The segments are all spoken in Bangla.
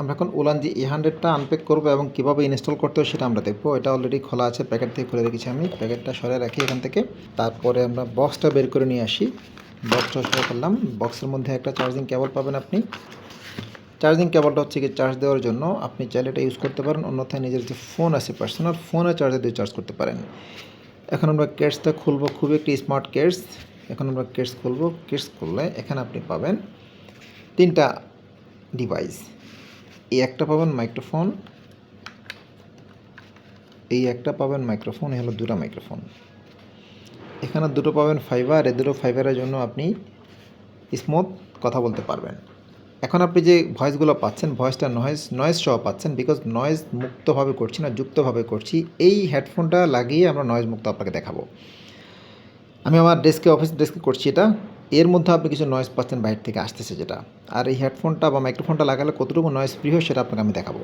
আমরা এখন ওলান যে ই হান্ড্রেডটা আনপ্যাক করব এবং কীভাবে ইনস্টল করতে হয় সেটা আমরা দেখব। এটা অলরেডি খোলা আছে প্যাকেট থেকে খুলে রেখেছি আমি। প্যাকেটটা সরে রাখি এখান থেকে। তারপরে আমরা বক্সটা বের করে নিয়ে আসি। বক্সটা সরে করলাম বক্সের মধ্যে একটা চার্জিং কেবল পাবেন আপনি। চার্জিং কেবলটা হচ্ছে কি চার্জ দেওয়ার জন্য আপনি চাইলে এটা ইউজ করতে পারেন। অন্যথায় নিজের যে ফোন আছে পার্সোনাল ফোনে চার্জার দিয়ে চার্জ করতে পারেন। এখন আমরা কেটসটা খুলবো। খুবই একটি স্মার্ট কেটস এখন আমরা কেটস খুলবো। কেটস খুললে এখানে আপনি পাবেন তিনটা ডিভাইস এই একটা পাবেন মাইক্রোফোন এই একটা পাবেন মাইক্রোফোন এই হলো দুটো মাইক্রোফোন এখানে দুটো পাবেন ফাইবার এই দুটো ফাইবারের জন্য আপনি স্মুথ কথা বলতে পারবেন। এখন আপনি যে ভয়েসগুলো পাচ্ছেন ভয়েসটা নয়েজ নয়েজ সহ পাচ্ছেন বিকজ নয়েজ মুক্তভাবে করছি না, যুক্তভাবে করছি, এই হেডফোনটা লাগিয়ে আমরা নয়েজ মুক্ত আপনাকে দেখাবো। আমি আমার ডেস্কে অফিস ডেস্কে করছি এটা। এর মধ্যে আপনি কিছু নয়েজ পাচ্ছেন বাইরে থেকে আসতেছে যেটা। আর এই হেডফোনটা বা মাইক্রোফোনটা লাগালে কতটুকু নয়েজ ফ্রি হয় সেটা আপনাকে আমি দেখাবো।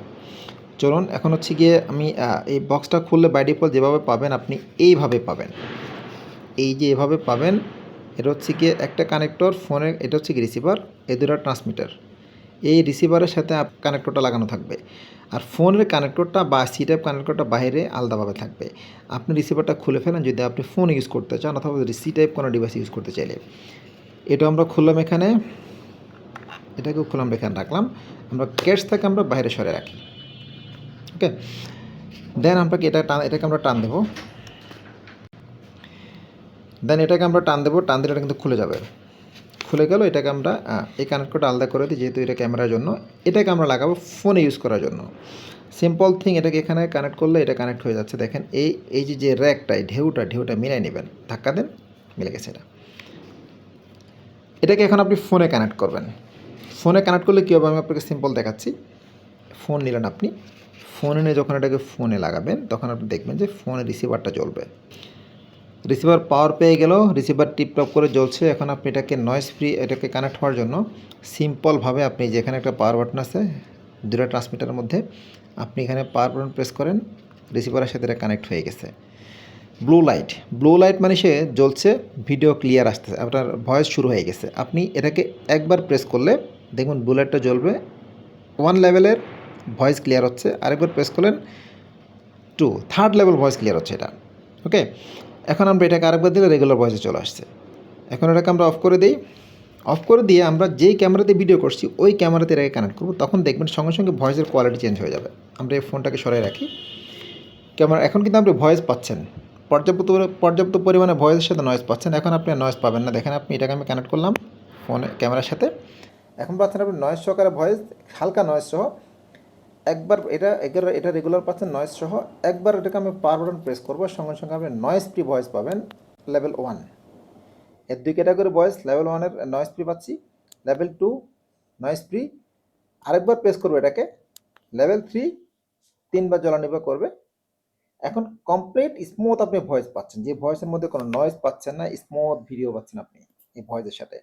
চলুন, এখন হচ্ছে গিয়ে আমি এই বক্সটা খুললে বাই ডিফল্ট যেভাবে পাবেন আপনি এইভাবে পাবেন। এই যে এভাবে পাবেন, এটা হচ্ছে গিয়ে একটা কানেক্টর ফোনের এটা হচ্ছে কি রিসিভার এ দুটো ট্রান্সমিটার এই রিসিভারের সাথে কানেক্টরটা লাগানো থাকবে। আর ফোনের কানেক্টরটা বা সি টাইপ কানেক্টরটা বাইরে আলাদাভাবে থাকবে। আপনি রিসিভারটা খুলে ফেলেন, যদি আপনি ফোন ইউজ করতে চান অথবা সি টাইপ কোনো ডিভাইস ইউজ করতে চাইলে। এটা আমরা খুললাম এখানে। এটাকেও খুললাম, এখানে রাখলাম। আমরা ক্যাশ থেকে আমরা বাইরে সরে রাখি। ওকে দেন আমরা এটা টান এটাকে আমরা টান দেবো। দেন এটাকে আমরা টান দেবো, টান দিলে এটা কিন্তু খুলে যাবে। খুলে গেল, এটাকে আমরা এই কানেক্টরটা আলাদা করে দিই, যেহেতু এটা ক্যামেরার জন্য। এটাকে আমরা লাগাবো ফোনে ইউজ করার জন্য। সিম্পল থিং এটাকে এখানে কানেক্ট করলে এটা কানেক্ট হয়ে যাচ্ছে। দেখেন, এই এই যে যে র্যাকটা এই ঢেউটা ঢেউটা মিলাই নেবেন। ধাক্কা দেন, মিলে গেছে এটা। এটাকে এখন আপনি ফোনে কানেক্ট করবেন। ফোনে কানেক্ট করলে কী হবে? আমি আপনাকে সিম্পল দেখাচ্ছি। ফোন নিলেন আপনি। ফোনে নিয়ে যখন এটাকে ফোনে লাগাবেন, তখন আপনি দেখবেন যে ফোনে রিসিভারটা জ্বলবে। রিসিভার পাওয়ার পেয়ে গেল রিসিভার টিপটপ করে জ্বলছে। এখন আপনি এটাকে নয়েজ ফ্রি এটাকে কানেক্ট হওয়ার জন্য সিম্পলভাবে আপনি যেখানে একটা পাওয়ার বাটন আছে দুটো ট্রান্সমিটারের মধ্যে, আপনি এখানে পাওয়ার বাটন প্রেস করেন রিসিভারের সাথে এটা কানেক্ট হয়ে গেছে। ব্লু লাইট ব্লু লাইট মানে সে জ্বলছে ভিডিও ক্লিয়ার আসতেছে, আপনার ভয়েস শুরু হয়ে গেছে। আপনি এটাকে একবার প্রেস করলে দেখুন ব্লু লাইটটা জ্বলবে ওয়ান লেভেলের ভয়েস ক্লিয়ার হচ্ছে, আরেকবার প্রেস করলেন to third level voice clear হচ্ছে এটা। ওকে এখন আমরা এটাকে আরেকবার দিলে রেগুলার ভয়েসে চলে আসছে। এখন এটাকে আমরা অফ করে দিই। অফ করে দিয়ে আমরা যেই ক্যামেরাতে ভিডিও করছি, ওই ক্যামেরাতে এটাকে কানেক্ট করব, তখন দেখবেন সঙ্গে সঙ্গে ভয়েসের কোয়ালিটি চেঞ্জ হয়ে যাবে। আমরা এই ফোনটাকে সরাই রাখি। ক্যামেরা এখন কিন্তু আপনি ভয়েস পাচ্ছেন। পর্যাপ্ত পর্যাপ্ত পরিমাণে ভয়েসের সাথে নয়েজ পাচ্ছেন। এখন আপনি নয়েজ পাবেন না। দেখেন আপনি এটাকে আমি কানেক্ট করলাম ফোনে ক্যামেরার সাথে। এখন পাচ্ছেন আপনি নয়েজ সহকারে ভয়েস হালকা নয়েজ সহ। একবার এটা এটা রেগুলার পাচ্ছেন নয়েজ সহ। একবার এটাকে আমি পাওয়ার বাটন প্রেস করব, সঙ্গে সঙ্গে আপনি নয়েজ ফ্রি ভয়েস পাবেন লেভেল ওয়ানের দুই ক্যাটাগরি ভয়েস লেভেল ওয়ানের নয়েজ ফ্রি পাচ্ছি। লেভেল টু নয়েজ ফ্রি আরেকবার প্রেস করব এটাকে। লেভেল থ্রি তিনবার জ্বলানিবা করবে। এখন কমপ্লিট স্মুথ আপনি ভয়েস পাচ্ছেন। যে ভয়েসের মধ্যে কোনো নয়েজ পাচ্ছেন না স্মুথ ভিডিও পাচ্ছেন আপনি এই ভয়েসের সাথে।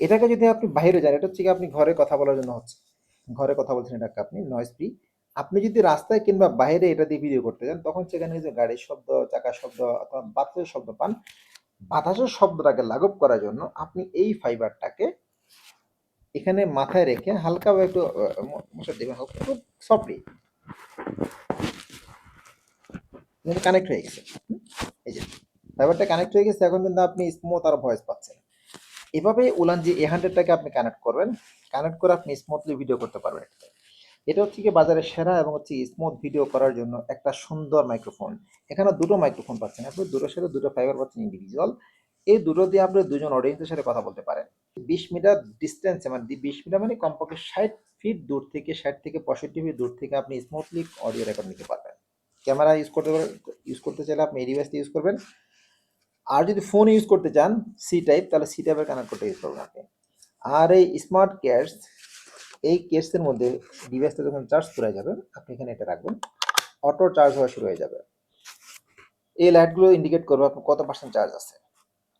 এটাকে যদি আপনি বাইরে যান, এটা হচ্ছে আপনি ঘরে কথা বলার জন্য হচ্ছে। ঘরে কথা বলছেন, এটাকে আপনি নয়েজ ফ্রি আপনি যদি রাস্তায় কিংবা বাইরে এটা দিয়ে ভিডিও করতে যান, তখন সেখানে যে গাড়ির শব্দ, চাকার শব্দ অথবা বাতাসের শব্দ পান। বাতাসের শব্দটাকে লাঘব করার জন্য আপনি এই ফাইবারটাকে এখানে মাথায় রেখে হালকাভাবে একটু মশা দেবেন হালকা একটু সফটলি কানেক্ট হয়ে গেছে? এই যে ফাইবারটা কানেক্ট হয়ে গেছে, এখন কিন্তু আপনি স্মুথ আর ভয়েস পাচ্ছেন। এভাবে উলান যে এ হান্ড্রেডটাকে আপনি কানেক্ট করবেন কানেক্ট করে আপনি স্মুথলি ভিডিও করতে পারবেন। এটা হচ্ছে কি বাজারে সেরা এবং হচ্ছে স্মুথ ভিডিও করার জন্য একটা সুন্দর মাইক্রোফোন এখানে দুটো মাইক্রোফোন পাচ্ছেন আপনি দুটোর সাথে দুটো ফাইবার পাচ্ছেন ইন্ডিভিজুয়াল এই দুটো দিয়ে আপনি দুজন অডিয়েন্সের সাথে কথা বলতে পারেন। বিশ মিটার ডিস্টেন্সে মানে বিশ মিটার মানে কমপক্ষে ষাট ফিট দূর থেকে, ষাট থেকে পঁয়ষট্টি ফিট দূর থেকে আপনি স্মুথলি অডিও রেকর্ড নিতে পারবেন। ক্যামেরা ইউজ করতে ইউজ করতে চাইলে আপনি এই ডিভাইসটা ইউজ করবেন। আর যদি ফোন ইউজ করতে চান সি টাইপ তাহলে সি টাইপের কানেক্ট করতে ইউজ করবেন আপনি। আর এই স্মার্ট কেয়ার্স এই কেসের মধ্যে ডিভাইসটা যখন চার্জ করে যাবে, আপনি এখানে এটা রাখবেন। অটো চার্জ হওয়া শুরু হয়ে যাবে। এই লাইটগুলো ইন্ডিকেট করবে আপনার কত পার্সেন্ট চার্জ আছে।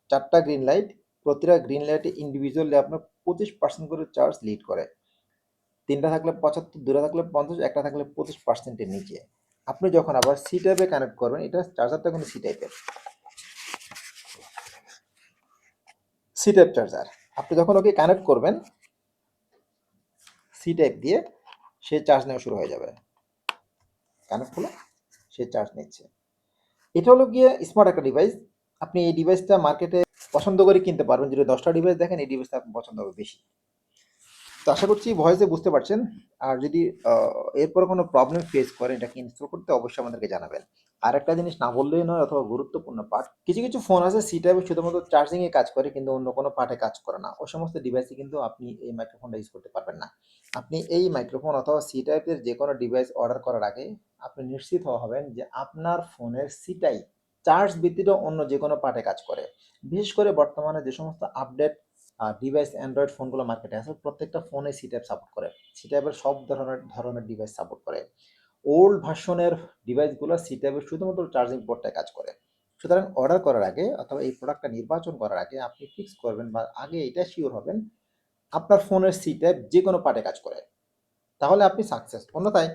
চারটা গ্রিন লাইট প্রতিটা গ্রিন লাইটে ইন্ডিভিজুয়ালি আপনার পঁচিশ পার্সেন্ট করে চার্জ লিড করে। তিনটা থাকলে পঁচাত্তর, দুটা থাকলে পঞ্চাশ, একটা থাকলে পঁচিশ পার্সেন্টের নিচে। আপনি যখন আবার সি টাইপে কানেক্ট করবেন, এটা চার্জারটা কিন্তু সি টাইপের সি টাইপ চার্জার আপনি যখন ওকে কানেক্ট করবেন সি টাইপ দিয়ে সে চার্জ নেওয়া শুরু হয়ে যাবে। কানেক্ট হলো, সে চার্জ নিচ্ছে। এটা হলো গিয়ে স্মার্ট একটা ডিভাইস আপনি এই ডিভাইসটা মার্কেটে পছন্দ করে কিনতে পারবেন। যদি দশটা ডিভাইস দেখেন, এই ডিভাইসটা আপনার পছন্দ হবে বেশি। তো আশা করছি ভয়েসে বুঝতে পারছেন। আর যদি এরপর কোনো প্রবলেম ফেস করেন, এটাকে ইনস্টল করতে অবশ্যই আমাদেরকে জানাবেন। আর একটা জিনিস না বললেই নয়, অথবা গুরুত্বপূর্ণ পার্ট কিছু কিছু ফোন আছে সি টাইপে শুধুমাত্র চার্জিংয়ে কাজ করে, কিন্তু অন্য কোনো পার্টে কাজ করে না। ওই সমস্ত ডিভাইসে কিন্তু আপনি এই মাইক্রোফোনটা ইউজ করতে পারবেন না। আপনি এই মাইক্রোফোন অথবা সি টাইপের যে কোনো ডিভাইস অর্ডার করার আগে আপনি নিশ্চিত হবেন যে আপনার ফোনের সি টাইপ চার্জ ব্যতীত অন্য যে কোনো পার্টে কাজ করে। বিশেষ করে বর্তমানে যে সমস্ত আপডেট ডিভাইস অ্যান্ড্রয়েড ফোনগুলো মার্কেটে আছে, প্রত্যেকটা ফোনে সি টাইপ সাপোর্ট করে। সি টাইপের সব ধরনের ধরনের ডিভাইস সাপোর্ট করে। ওল্ড ভার্সনের ডিভাইসগুলো সি টাইপের শুধুমাত্র চার্জিং পোর্টটায় কাজ করে। সুতরাং অর্ডার করার আগে অথবা এই প্রোডাক্টটা নির্বাচন করার আগে আপনি ফিক্স করবেন বা আগে এটা শিওর হবেন, আপনার ফোনের সি টাইপ যে কোনো পার্টে কাজ করে। তাহলে আপনি সাকসেস অন্যথায়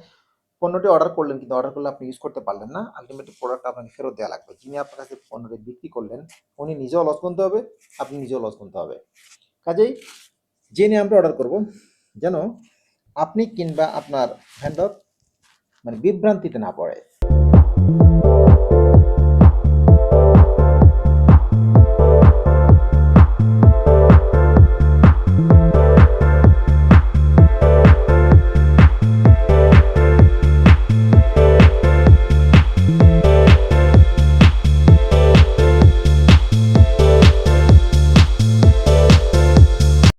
পণ্যটি অর্ডার করলেন কিন্তু অর্ডার করলে আপনি ইউজ করতে পারলেন না। আলটিমেটলি প্রোডাক্ট আপনাকে ফেরত দেওয়া লাগবে। যিনি আপনার কাছে পণ্যটি বিক্রি করলেন, উনি নিজেও লস গুনতে হবে, আপনি নিজেও লস গুনতে হবে। কাজেই জেনে আমরা অর্ডার করব, যেন আপনি কিংবা আপনার ভ্যান্ডর মানে বিভ্রান্তিতে না পড়ে।